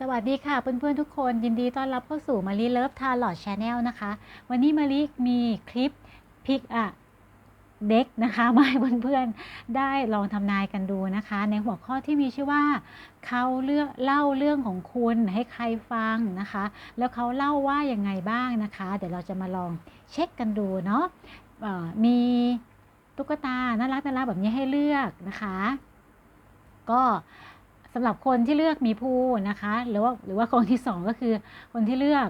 สวัสดีค่ะเพื่อนๆทุกคนยินดีต้อนรับเข้าสู่มารีเลิฟทาร์ลอดชาแนลนะคะ วันนี้มารีมีคลิปพิกอะเด็กนะคะมาให้เพื่อนๆได้ลองทำนายกันดูนะคะ ในหัวข้อที่มีชื่อว่าเขาเลือกเล่าเรื่องของคุณให้ใครฟังนะคะ แล้วเขาเล่าว่ายังไงบ้างนะคะ เดี๋ยวเราจะมาลองเช็คกันดูเนาะมีตุ๊กตาน่ารักน่ารักแบบนี้ให้เลือกนะคะ ก็ สำหรับคนที่เลือกมีภูนะคะ หรือว่าหรือว่าคนที่สองก็คือคนที่เลือก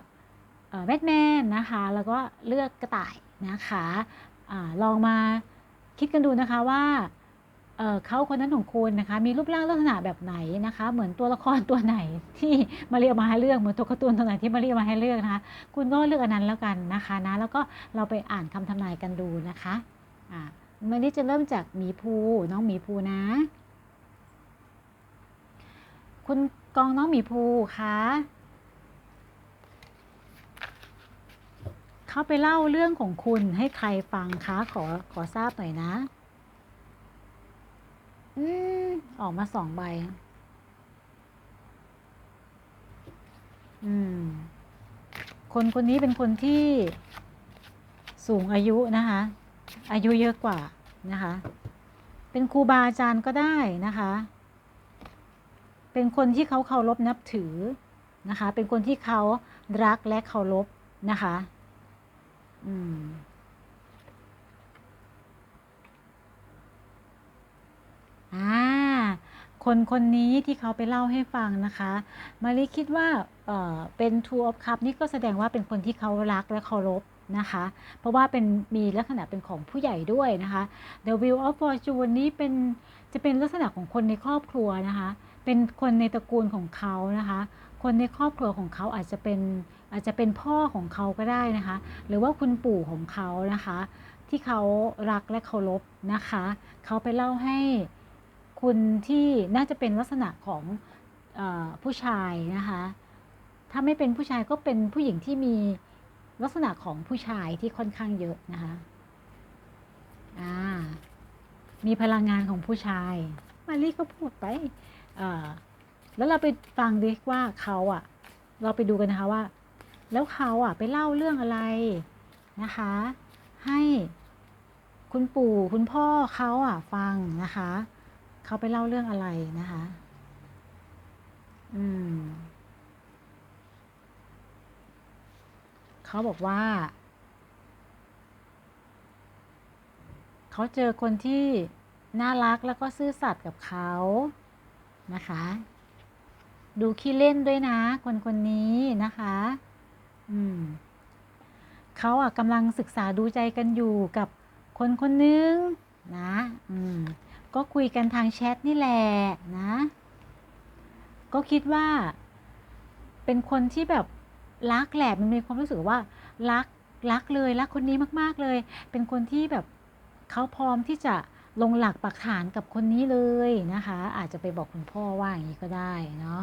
แบทแมนนะคะ แล้วก็เลือกกระต่ายนะคะอลองมาคิดกันดูนะคะว่าเเขาคนนั้นของคุณนะคะ มีรูปร่างลักษณะแบบไหนนะคะ เหมือนตัวละครตัวไหนที่มาเรียกมาให้เลือกเหมือนตัวการ์ตูนตัวไหนที่มาเรียกมาให้เลือกนะคะ คุณก็เลือกอันนั้นแล้วกันนะคะนะแล้วก็เราไปอ่านคำทำนายกันดูนะคะอ่าวันนี้จะเริ่มจากหมีภูน้องหมีภูนะ คุณกองน้องหมีภูคะเขาไปเล่าเรื่องของคุณให้ใครฟังคะ ขอขอทราบหน่อยนะ อืม ออกมาสองใบ อืม คนคนนี้เป็นคนที่สูงอายุนะคะ อายุเยอะกว่านะคะ เป็นครูบาอาจารย์ก็ได้นะคะ เป็นคนที่เขาเคารพนับถือนะคะ เป็นคนที่เขารักและเคารพนะคะ อืมอ่าคนคนนี้ที่เขาไปเล่าให้ฟังนะคะมารีคิดว่าเออเป็น Two of Cup นี่ก็แสดงว่าเป็นคนที่เขารักและเคารพนะคะ เพราะว่าเป็นมีลักษณะเป็นของผู้ใหญ่ด้วยนะคะ The Wheel of Fortune นี้เป็นจะเป็นลักษณะของคนในครอบครัวนะคะ เป็นคนในตระกูลของเขานะคะ คนในครอบครัวของเขาอาจจะเป็นอาจจะเป็นพ่อของเขาก็ได้นะคะ หรือว่าคุณปู่ของเขานะคะ ที่เขารักและเคารพนะคะ เขาไปเล่าให้คุณที่น่าจะเป็นลักษณะของอผู้ชายนะคะ ถ้าไม่เป็นผู้ชายก็เป็นผู้หญิงที่มีลักษณะของผู้ชายที่ค่อนข้างเยอะนะคะ อ่า มีพลังงานของผู้ชาย มารีก็พูดไป แล้วเราไปฟังดิว่าเขาอะ เราไปดูกันนะคะว่า แล้วเขาอะไปเล่าเรื่องอะไรนะคะ ให้คุณปู่คุณพ่อเขาอะฟังนะคะ เขาไปเล่าเรื่องอะไรนะคะ อืมเขาบอกว่า เขาเจอคนที่น่ารักแล้วก็ซื่อสัตย์กับเขา นะคะ ดูขี้เล่นด้วยนะ คนคนนี้นะคะ อืมเขาอะกำลังศึกษาดูใจกันอยู่กับคนคนนึงนะ อืม ก็คุยกันทางแชทนี่แหละนะ ก็คิดว่า เป็นคนที่แบบรักแหละมันมีความรู้สึกว่า รักรักเลยรักคนนี้มาก ๆเลย เป็นคนที่แบบเขาพร้อมที่จะ ลงหลักปักฐานกับคนนี้เลยนะคะ อาจจะไปบอกคุณพ่อว่าอย่างนี้ก็ได้เนาะ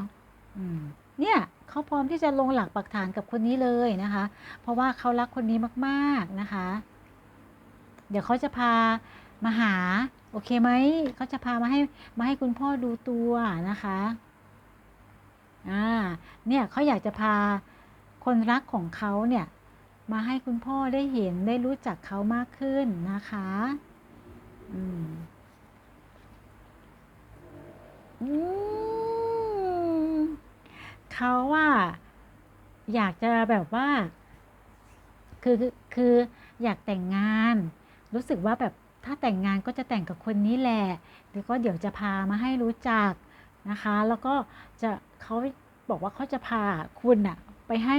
เนี่ยเขาพร้อมที่จะลงหลักปักฐานกับคนนี้เลยนะคะ เพราะว่าเขารักคนนี้มากๆนะคะ เดี๋ยวเขาจะพามาหา โอเคไหมเขาจะพามาให้มาให้คุณพ่อดูตัวนะคะอ่าเนี่ยเขาอยากจะพาคนรักของเขาเนี่ย มาให้คุณพ่อได้เห็นได้รู้จักเขามากขึ้นนะคะ อืมเขาว่า อยากจะแบบว่าคือคืออยากแต่งงาน รู้สึกว่าแบบถ้าแต่งงานก็จะแต่งกับคนนี้แหละแล้วก็เดี๋ยวจะพามาให้รู้จักนะคะ แล้วก็จะเขาบอกว่าเขาจะพาคุณอะไปให้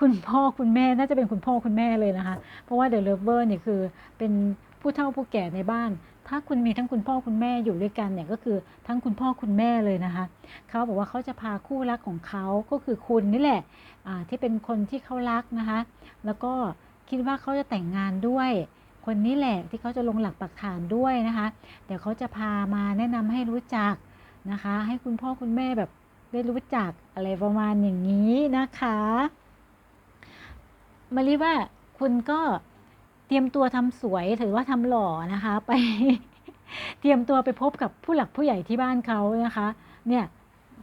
คุณพ่อคุณแม่น่าจะเป็นคุณพ่อคุณแม่เลยนะคะ เพราะว่าเดอะเลเวอร์เนี่ยคือเป็นผู้เฒ่าผู้แก่ในบ้าน ถ้าคุณมีทั้งคุณพ่อคุณแม่อยู่ด้วยกันเนี่ยก็คือทั้งคุณพ่อคุณแม่เลยนะคะเขาบอกว่าเขาจะพาคู่รักของเขาก็คือคุณนี่แหละที่เป็นคนที่เขารักนะคะ แล้วก็คิดว่าเขาจะแต่งงานด้วย คนนี้แหละที่เขาจะลงหลักปักฐานด้วยนะคะเดี๋ยวเขาจะพามาแนะนำให้รู้จักนะคะ ให้คุณพ่อคุณแม่แบบได้รู้จักอะไรประมาณอย่างนี้นะคะมารีว่าคุณก็ รียมตัวทำสวยถือว่าทำหล่อนะคะ ไป เตรียมตัวไปพบกับผู้หลักผู้ใหญ่ที่บ้านเขานะคะ เนี่ย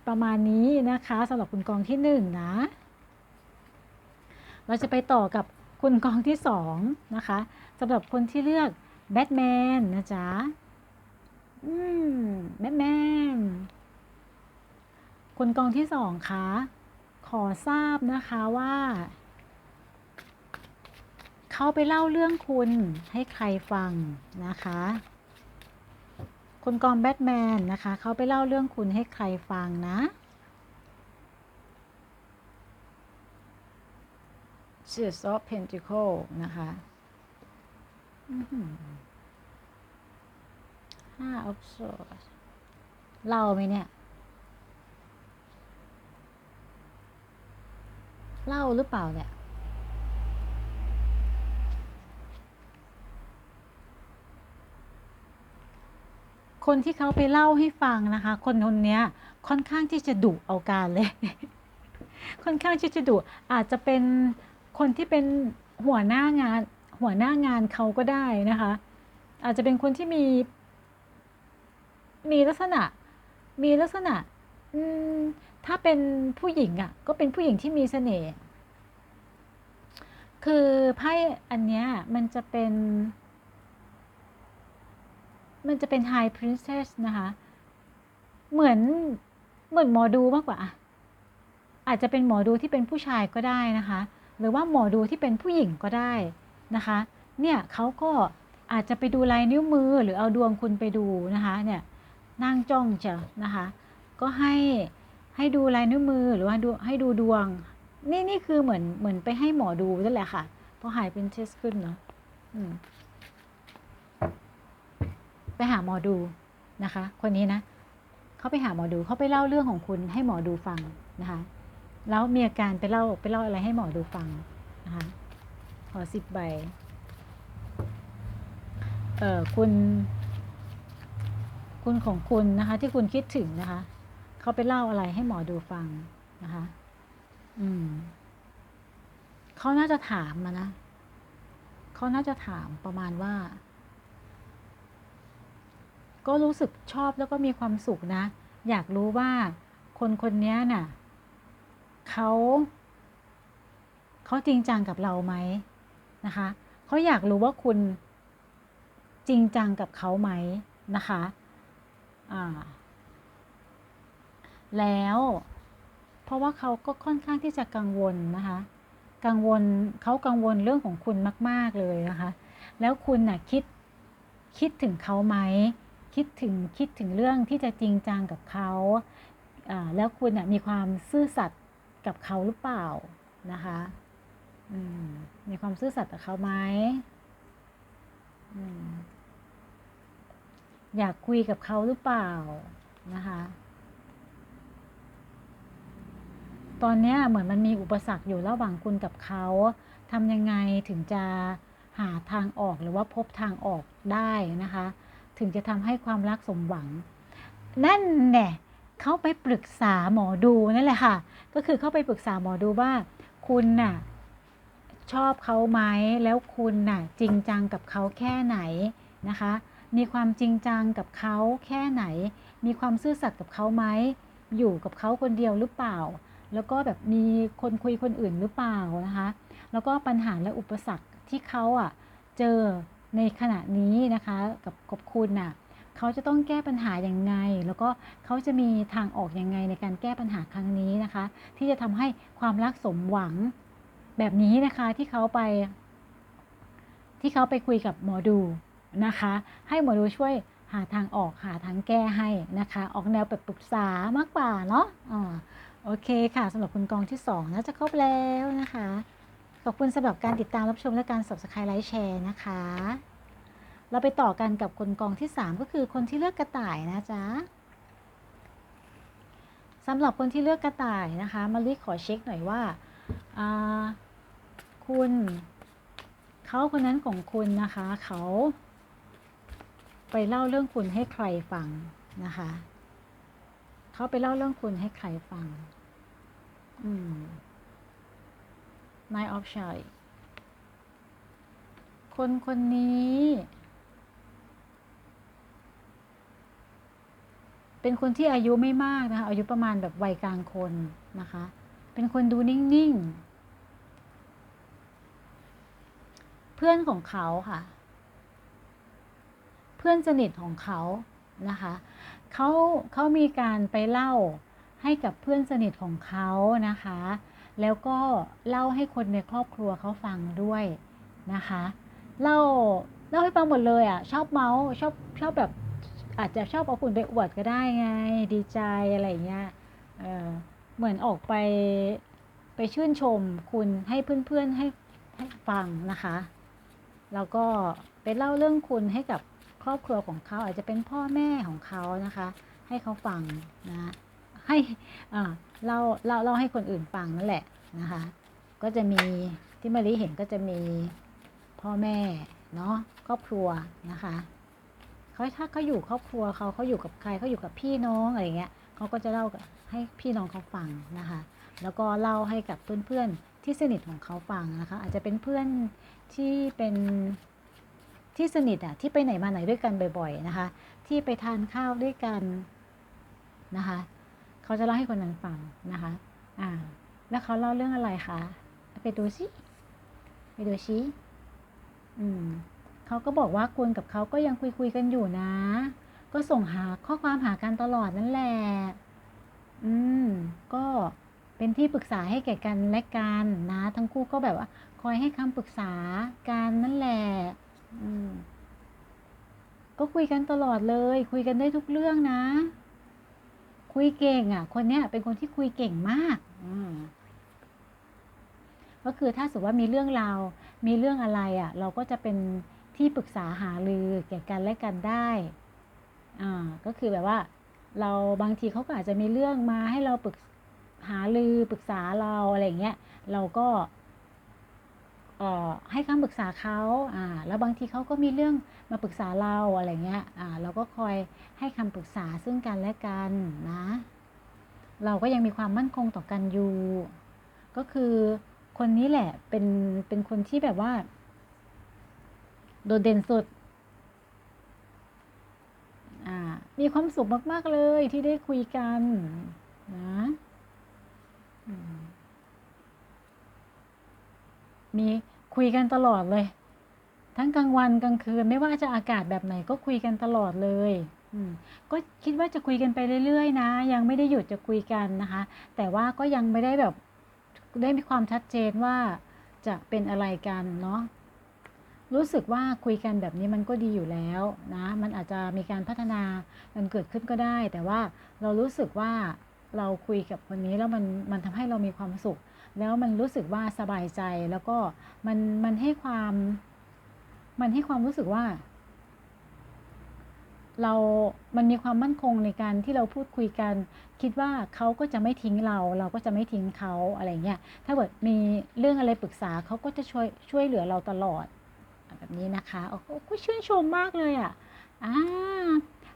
ประมาณนี้นะคะสำหรับคุณกองที่หนึ่งนะ เราจะไปต่อกับคุณกองที่สองนะคะสำหรับคนที่เลือกแบทแมนนะจ๊ะอืมแบทแมนคุณกองที่สองคะขอทราบนะคะว่า เขาไปเล่าเรื่องคุณให้ใครฟังนะคะ คุณกองแบทแมนนะคะเขาไปเล่าเรื่องคุณให้ใครฟังนะ Six of Pentacle นะคะห้า of Swords เล่าไหมเนี่ย เล่าหรือเปล่าเนี่ย คนที่เขาไปเล่าให้ฟังนะคะ คนคนนี้ค่อนข้างที่จะดุเอาการเลย ค่อนข้างที่จะดุอาจจะเป็นคนที่เป็นหัวหน้างาน หัวหน้างานเขาก็ได้นะคะ อาจจะเป็นคนที่มี มีลักษณะ มีลักษณะถ้าเป็นผู้หญิงอะ่ะ ก็เป็นผู้หญิงที่มีเสน่ห์คือไพ่อันเนี้ยมันจะเป็น มันจะเป็น High Princess นะคะ เหมือนเหมือนหมอดูมากกว่า อาจจะเป็นหมอดูที่เป็นผู้ชายก็ได้นะคะ หรือว่าหมอดูที่เป็นผู้หญิงก็ได้นะคะ เนี่ยเขาก็อาจจะไปดูลายนิ้วมือหรือเอาดวงคุณไปดูนะคะเนี่ยนั่งจ้องเจ้ะนะคะ ก็ให้ให้ดูลายนิ้วมือหรือว่าดูให้ดูดวง นี่นี่คือเหมือนเหมือนไปให้หมอดูนั่นแหละค่ะเพราะหายเป็นเทสขึ้นเนาะ ไปหาหมอดูนะคะ คนนี้นะเขาไปหาหมอดูเขาไปเล่าเรื่องของคุณให้หมอดูฟังนะคะ แล้วมีอาการไปเล่าไปเล่าอะไรให้หมอดูฟังนะคะขอสิบใบเออคุณ คุณของคุณนะคะ ที่คุณคิดถึงนะคะเขาไปเล่าอะไรให้หมอดูฟังนะคะ อืมเขาน่าจะถามมานะเขาน่าจะถามประมาณว่า ก็รู้สึกชอบแล้วก็มีความสุขนะ อยากรู้ว่าคนคนนี้น่ะเขาเขาจริงจังกับเราไหมนะคะเขาอยากรู้ว่าคุณจริงจังกับเขาไหมนะคะอ่าแล้วเพราะว่าเขาก็ค่อนข้างที่จะกังวลนะคะ กังวลเขากังวลเรื่องของคุณมาก ๆ เลยนะคะ แล้วคุณน่ะคิดคิดถึงเขาไหม คิดถึงคิดถึงเรื่องที่จะจริงจังกับเขาแล้วคุณมีความซื่อสัตย์กับเขาหรือเปล่านะคะมีความซื่อสัตย์กับเขาไหมอมอยากคุยกับเขาหรือเปล่านะคะ ตอนนี้เหมือนมันมีอุปสรรคอยู่ระหว่างคุณกับเขาทำยังไงถึงจะหาทางออกหรือว่าพบทางออกได้นะคะ ถึงจะทำให้ความรักสมหวัง นั่นแน่เขาไปปรึกษาหมอดูนั่นแหละค่ะ ก็คือเขาไปปรึกษาหมอดูว่า คุณน่ะชอบเขาไหมแล้วคุณน่ะจริงจังกับเขาแค่ไหนนะคะ มีความจริงจังกับเขาแค่ไหน มีความซื่อสัตย์กับเขาไหมอยู่กับเขาคนเดียวหรือเปล่า แล้วก็แบบมีคนคุยคนอื่นหรือเปล่านะคะ แล้วก็ปัญหาและอุปสรรคที่เขาอะเจอ ในขณะนี้นะคะกับกับคุณน่ะเขาจะต้องแก้ปัญหาอย่างไง แล้วก็เขาจะมีทางออกอยังไงในการแก้ปัญหาครั้งนี้นะคะ ที่จะทำให้ความรักสมหวังแบบนี้นะคะที่เขาไป ที่เขาไปคุยกับหมอดูนะคะ ให้หมอดูช่วยหาทางออกหาทางแก้ให้นะคะ ออกแนวแบบปรึกษามากกว่าเนาะอ่าโอเคค่ะสำหรับคุณกองที่2น่าจะครบแล้วนะคะ ขอบคุณสำหรับการติดตามรับชมและการ subscribe ไลค์แชร์นะคะ เราไปต่อกันกับคนกองที่ 3 ก็คือคนที่เลือกกระต่ายนะจ๊ะสำหรับคนที่เลือกกระต่ายนะคะมาลิขอเช็คหน่อยว่าคุณเขาคนนั้นของคุณนะคะเขาไปเล่าเรื่องคุณให้ใครฟังนะคะเขาไปเล่าเรื่องคุณให้ใครฟัง อืม Nine of s h i คนคนนี้ เป็นคนที่อายุไม่มากนะคะ อายุประมาณแบบวัยกลางคนนะคะ เป็นคนดูนิ่ง ๆ เพื่อนของเขาค่ะ เพื่อนสนิทของเขานะคะเขาเขามีการไปเล่าให้กับเพื่อนสนิทของเขานะคะ แล้วก็เล่าให้คนในครอบครัวเขาฟังด้วยนะคะเล่าเล่าให้ฟังหมดเลยอะชอบเมาส์ชอบชอบแบบอาจจะชอบเอาคุณไปอวดก็ได้ไง ดีใจอะไรเงี้ยเออเหมือนออกไปไปชื่นชมคุณให้เพื่อนๆให้ให้ฟังนะคะแล้วก็ไปเล่าเรื่องคุณให้กับครอบครัวของเขาอาจจะเป็นพ่อแม่ของเขานะคะ ให้เขาฟังนะ ให้เล่าเล่าเล่าให้คนอื่นฟังนั่นแหละนะคะ ก็จะมีที่มารีเห็นก็จะมีพ่อแม่เนาะครอบครัวนะคะเขาถ้าเขาอยู่ครอบครัวเขาเขาอยู่กับใครเขาอยู่กับพี่น้องอะไรเงี้ยเขาก็จะเล่าให้พี่น้องเขาฟังนะคะ แล้วก็เล่าให้กับเพื่อนๆที่สนิทของเขาฟังนะคะ อาจจะเป็นเพื่อนที่เป็นที่สนิทอะที่ไปไหนมาไหนด้วยกันบ่อย ๆนะคะ ที่ไปทานข้าวด้วยกันนะคะ เขาจะเล่าให้คนนั้นฟังนะคะ อ่า แล้วเขาเล่าเรื่องอะไรคะ ไปดูสิ ไปดูสิอืมเขาก็บอกว่าคุณกับเขาก็ยังคุยคุยกันอยู่นะ ก็ส่งหาข้อความหากันตลอดนั่นแหละ อืม ก็เป็นที่ปรึกษาให้แก่กันและกันนะ ทั้งคู่ก็แบบว่า คอยให้คำปรึกษากันนั่นแหละ อืม ก็คุยกันตลอดเลย คุยกันได้ทุกเรื่องนะ คุยเก่งอะ คนเนี้ยเป็นคนที่คุยเก่งมากอืมก็คือถ้าสมมติว่ามีเรื่องราวมีเรื่องอะไรอะ เราก็จะเป็นที่ปรึกษาหารือแก่กันและกันได้อ่าก็คือแบบว่า เราบางทีเขาก็อาจจะมีเรื่องมาให้เราปรึกหารือปรึกษาเราอะไรอย่างเงี้ย เราก็เอ่อ ให้คำปรึกษาเขาอ่าแล้วบางทีเขาก็มีเรื่องมาปรึกษาเราอะไรเงี้ยอ่าเราก็คอยให้คำปรึกษาซึ่งกันและกันนะ เราก็ยังมีความมั่นคงต่อกันอยู่ ก็คือคนนี้แหละเป็นเป็นคนที่แบบว่า โดดเด่นสุดมีความสุขมาก ๆ เลยที่ได้คุยกันนะมี คุยกันตลอดเลย ทั้งกลางวันกลางคืนไม่ว่าจะอากาศแบบไหนก็คุยกันตลอดเลยก็คิดว่าจะคุยกันไปเรื่อยๆ นะ ยังไม่ได้หยุดจะคุยกันนะคะ แต่ว่าก็ยังไม่ได้แบบได้มีความชัดเจนว่าจะเป็นอะไรกันเนาะรู้สึกว่าคุยกันแบบนี้มันก็ดีอยู่แล้วนะ มันอาจจะมีการพัฒนามันเกิดขึ้นก็ได้ แต่ว่าเรารู้สึกว่าเราคุยกับคนนี้แล้วมันมันทำให้เรามีความสุข แล้วมันรู้สึกว่าสบายใจแล้วก็มันมันให้ความ มันให้ความรู้สึกว่า เรา มันมีความมั่นคงในการที่เราพูดคุยกัน คิดว่าเขาก็จะไม่ทิ้งเรา เราก็จะไม่ทิ้งเขาอะไรเงี้ยถ้าเกิดมีเรื่องอะไรปรึกษาเขาก็จะช่วยช่วยเหลือเราตลอดแบบนี้นะคะโอ้โหก็ชื่นชมมากเลยอะอ่า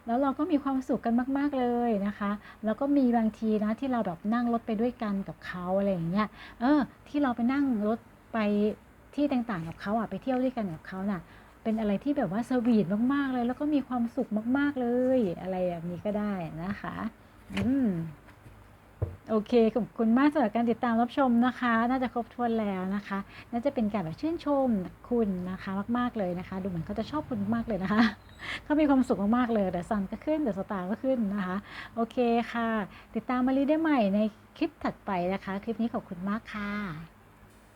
แล้วเราก็มีความสุขกันมาก ๆเลยนะคะ แล้วก็มีบางทีนะที่เราแบบนั่งรถไปด้วยกันกับเขาอะไรอย่างเงี้ย เออ ที่เราไปนั่งรถไปที่ต่างๆกับเขาอะไปเที่ยวด้วยกันกับเขาน่ะ เป็นอะไรที่แบบว่าสวีทมากๆเลย แล้วก็มีความสุขมาก ๆเลย อะไรแบบนี้ก็ได้นะคะ อืม โอเค ขอบคุณมากสำหรับการติดตามรับชมนะคะ น่าจะครบถ้วนแล้วนะคะ น่าจะเป็นการแบบชื่นชมคุณนะคะ มากๆเลยนะคะ ดูเหมือนเขาจะชอบคุณมากเลยนะคะ เขามีความสุขมากๆเลยเดี๋ยวซันก็ขึ้นเดี๋ยวสตาร์ก็ขึ้นนะคะ โอเคค่ะ ติดตามมารีได้ใหม่ในคลิปถัดไปนะคะ คลิปนี้ขอบคุณมากค่ะ